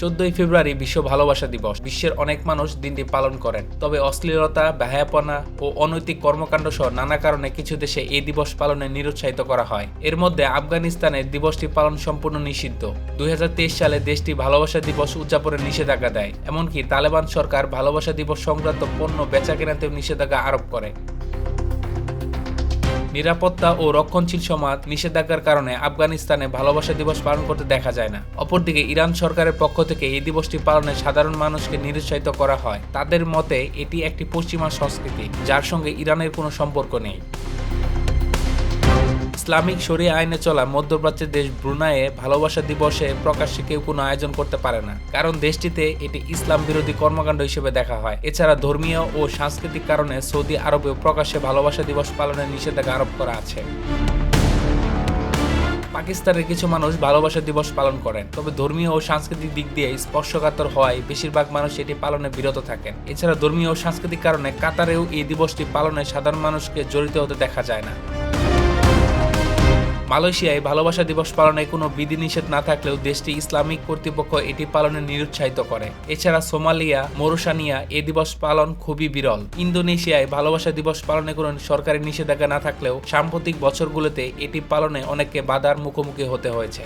চোদ্দই ফেব্রুয়ারি বিশ্ব ভালোবাসা দিবস। বিশ্বের অনেক মানুষ দিনটি পালন করেন। তবে অশ্লীলতা ব্যাহাপনা ও অনৈতিক কর্মকাণ্ড সহ নানা কারণে কিছু দেশে এই দিবস পালনে নিরুৎসাহিত করা হয়। এর মধ্যে আফগানিস্তানে দিবসটি পালন সম্পূর্ণ নিষিদ্ধ। দুই হাজার তেইশ সালে দেশটি ভালোবাসা দিবস উদযাপনের নিষেধাজ্ঞা দেয়। এমনকি তালেবান সরকার ভালোবাসা দিবস সংক্রান্ত পণ্য বেচা কেনাতেও নিষেধাজ্ঞা আরোপ করে। নিরাপত্তা ও রক্ষণশীল সমাজ নিষেধাজ্ঞার কারণে আফগানিস্তানে ভালোবাসা দিবস পালন করতে দেখা যায় না। অপরদিকে ইরান সরকারের পক্ষ থেকে এই দিবসটি পালনে সাধারণ মানুষকে নিরুৎসাহিত করা হয়। তাদের মতে, এটি একটি পশ্চিমা সংস্কৃতি, যার সঙ্গে ইরানের কোনো সম্পর্ক নেই। ইসলামিক শরিয়া আইনে চলা মধ্যপ্রাচ্যের দেশ ব্রুনাইয়ে ভালোবাসা দিবসে প্রকাশ্যে কেউ কোনো আয়োজন করতে পারে না। কারণ দেশটিতে এটি ইসলাম বিরোধী কর্মকাণ্ড হিসেবে দেখা হয়। এছাড়া ধর্মীয় ও সাংস্কৃতিক কারণে সৌদি আরবেও প্রকাশ্যে ভালোবাসা দিবস পালনের নিষেধাজ্ঞা আরোপ করা আছে। পাকিস্তানের কিছু মানুষ ভালোবাসা দিবস পালন করেন। তবে ধর্মীয় ও সাংস্কৃতিক দিক দিয়ে স্পর্শকাতর হওয়ায় বেশিরভাগ মানুষ এটি পালনে বিরত থাকেন। এছাড়া ধর্মীয় ও সাংস্কৃতিক কারণে কাতারেও এই দিবসটি পালনে সাধারণ মানুষকে জড়িত হতে দেখা যায় না। মালয়েশিয়ায় ভালোবাসা দিবস পালনে কোনো বিধিনিষেধ না থাকলেও দেশটি ইসলামিক কর্তৃপক্ষ এটি পালনে নিরুৎসাহিত করে। এছাড়া সোমালিয়া মরুসানিয়া এ দিবস পালন খুবই বিরল। ইন্দোনেশিয়ায় ভালোবাসা দিবস পালনে কোনো সরকারি নিষেধাজ্ঞা না থাকলেও সাম্প্রতিক বছরগুলোতে এটি পালনে অনেককে বাধার মুখোমুখি হতে হয়েছে।